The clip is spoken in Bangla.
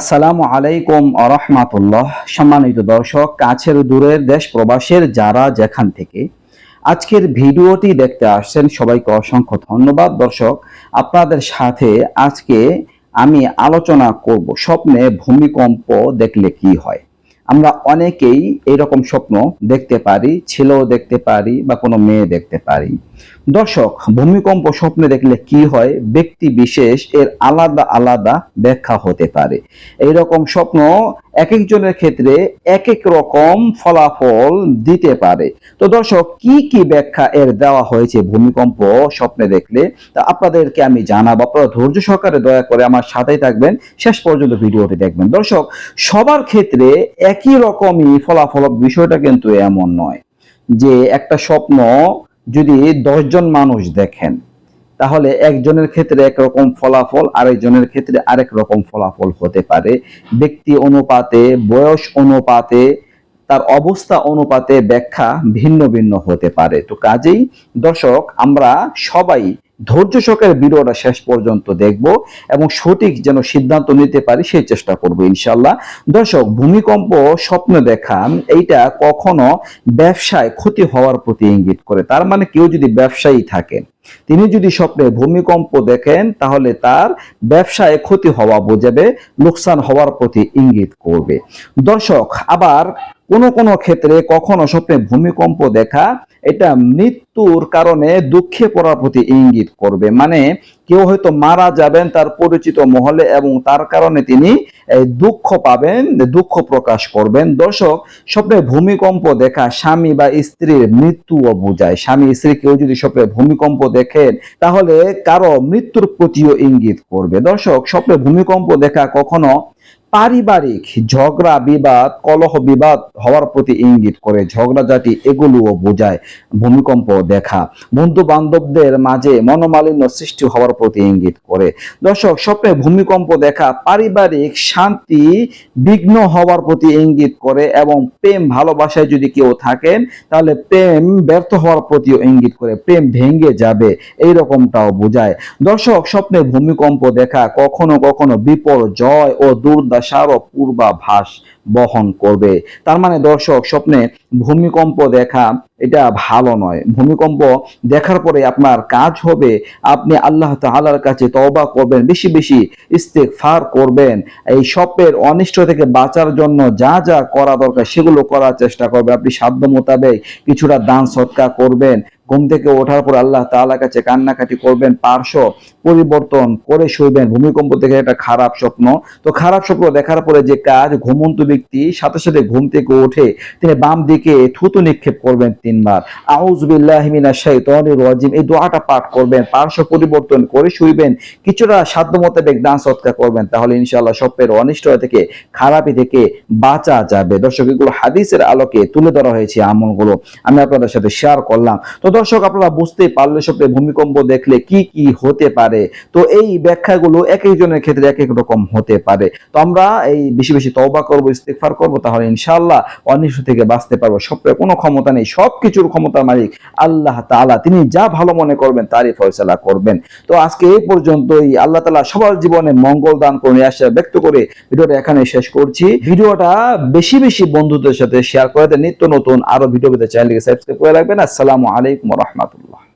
আসসালামু আলাইকুম আরহামাতুল্লাহ। সম্মানিত দর্শক, কাছের দূরের দেশ প্রবাসের যারা যেখান থেকে আজকের ভিডিওটি দেখতে আসছেন, সবাইকে অসংখ্য ধন্যবাদ। দর্শক, আপনাদের সাথে আজকে আমি আলোচনা করব স্বপ্নে ভূমিকম্প দেখলে কি হয়। আমরা অনেকেই এরকম স্বপ্ন দেখতে পারি, ছেলেও দেখতে পারি বা কোনো মেয়ে দেখতে পারি। দর্শক, ভূমিকম্প স্বপ্নে দেখলে কি হয়? ব্যক্তি বিশেষ এর আলাদা আলাদা ব্যাখ্যা হতে পারে। এইরকম স্বপ্ন এক একজনের ক্ষেত্রে এক এক রকম ফলাফল দিতে পারে। তো দর্শক, কি কি ব্যাখ্যা এর দেওয়া হয়েছে ভূমিকম্প স্বপ্নে দেখলে? তা আপনাদেরকে আমি জানাব। আপনারা ধৈর্য সহকারে দয়া করে আমার সাথেই থাকবেন। শেষ পর্যন্ত ভিডিওটি দেখবেন। দর্শক, সবার ক্ষেত্রে একই রকমই ফলাফল বিষয়টা কিন্তু এমন নয় যে একটা স্বপ্ন যদি দশজন মানুষ দেখেন তাহলে একজনের ক্ষেত্রে একরকম ফলাফল, আরেকজনের ক্ষেত্রে আরেক রকম ফলাফল হতে পারে। ব্যক্তি অনুপাতে, বয়স অনুপাতে, তার অবস্থা অনুপাতে ব্যাখ্যা ভিন্ন ভিন্ন হতে পারে। তো কাজেই দর্শক, আমরা সবাই ধৈর্য সহকারে ভিডিওটা শেষ পর্যন্ত দেখব এবং সঠিক যেন সিদ্ধান্ত নিতে পারি সেই চেষ্টা করব ইনশাল্লাহ দর্শক, ভূমিকম্প স্বপ্ন দেখা, এইটা কখনো ব্যবসায় ক্ষতি হওয়ার প্রতি ইঙ্গিত করে। তার মানে কেউ যদি ব্যবসায়ী থাকেন তিনি যদি স্বপ্নে ভূমিকম্প দেখেন, তাহলে তার ব্যবসায় ক্ষতি হওয়া বোঝাবে, লোকসান হওয়ার প্রতি ইঙ্গিত করবে। দর্শক, আবার কোন কোন ক্ষেত্রে কখনো স্বপ্নে ভূমিকম্প দেখা, এটা মৃত্যুর কারণে দুঃখে পড়ার প্রতি ইঙ্গিত করবে। মানে কেউ হয়তো মারা যাবেন তার পরিচিত মহলে এবং তার কারণে তিনি দুঃখ পাবেন, দুঃখ প্রকাশ করবেন। দর্শক, স্বপ্নে ভূমিকম্প দেখা স্বামী বা স্ত্রীর মৃত্যুও বোঝায়। স্বামী, স্ত্রী কেউ যদি স্বপ্নে ভূমিকম্প দেখেন, তাহলে কারও মৃত্যুর প্রতিও ইঙ্গিত করবে। দর্শক, স্বপ্নে ভূমিকম্প দেখা কখনো পারিবারিক ঝগড়া, বিবাদ, কলহ, বিবাদ হওয়ার প্রতি ইঙ্গিত করে ঝগড়া জাতি এগুলোও বোঝায় ভূমিকম্প দেখা। বন্ধু বান্ধবদের মাঝে মনোমালিন্য সৃষ্টি হওয়ার প্রতি ইঙ্গিত করে। দর্শক, স্বপ্নে ভূমিকম্প দেখা পারিবারিক শান্তি, বিঘ্ন হওয়ার প্রতি ইঙ্গিত করে এবং প্রেম ভালোবাসায় যদি কেউ থাকেন, তাহলে প্রেম ব্যর্থ হওয়ার প্রতিও ইঙ্গিত করে, প্রেম ভেঙে যাবে এই রকমটাও বোঝায়। দর্শক, স্বপ্নে ভূমিকম্প দেখা কখনো কখনো বিপর্যয় ও দুর্দশারও পূর্বাভাস বহন করবে। তার মানে দর্শক, স্বপ্নে ভূমিকম্প দেখা এটা ভালো নয়। ভূমিকম্প দেখার পরে আপনার কাজ হবে, আপনি আল্লাহ তাআলার কাছে তওবা করবেন, বেশি বেশি ইস্তেগফার করবেন। এই স্বপ্নের অনিষ্ট থেকে বাঁচার জন্য যা যা করা দরকার সেগুলো করার চেষ্টা করবেন আপনি সাধ্য মোতাবেক কিছুটা দান সৎকার করবেন। ঘুম থেকে ওঠার পর আল্লাহ তাআলার কাছে কান্নাকাটি করবেন, পার্শ্ব পরিবর্তন করে শুইবেন। ভূমিকম্প থেকে একটা খারাপ স্বপ্ন। তো খারাপ স্বপ্ন দেখার পরে যে কাজ ঘুমন্ত ব্যক্তি সাথে সাথে ঘুম থেকে উঠে তিনি বাম দিকে থুতু নিক্ষেপ করবেন তিনবার। আউযবিল্লাহি মিনাশ শাইতানির রাজিম, এই দোয়াটা পাঠ করবেন, পার্শ্ব পরিবর্তন করে শুইবেন, কিছুটা সাধ্য মোতাবেক দান সৎকার করবেন, তাহলে ইনশাআল্লাহ স্বপ্নের অনিষ্ট থেকে, খারাপি থেকে বাঁচা যাবে। দর্শক, এগুলো হাদিসের আলোকে তুলে ধরা হয়েছে আমলগুলো। আমি আপনাদের সাথে শেয়ার করলাম। তো দর্শক, আপনারা বুঝতে পারলে স্বপ্নে ভূমিকম্প দেখলে কি কি হতে পারে? তো এই ব্যাখ্যাগুলো এক একজনের ক্ষেত্রে এক এক রকম হতে পারে। তো আমরা এই বেশি বেশি তওবা করব ইস্তেগফার করব, তাহলে ইনশাআল্লাহ অনিষ্ট থেকে বাঁচতে পারব। স্বপ্নের কোনো ক্ষমতা নেই সব কিছুর ক্ষমতার মালিক আল্লাহ তাআলা। তিনি যা ভালো মনে করবেন, তারই ফয়সালা করবেন। তো আজকে এই পর্যন্তই। আল্লাহ তালা সবার জীবনে মঙ্গল দান করে আশা ব্যক্ত করে ভিডিওটা এখানে শেষ করছি। ভিডিওটা বেশি বেশি বন্ধুদের সাথে শেয়ার করে দেন। নিত্য নতুন আরও ভিডিও পেতে চ্যানেলটিকে সাবস্ক্রাইব করে রাখবেন। আসসালামু আলাইকুম রহমতুল্লাহ।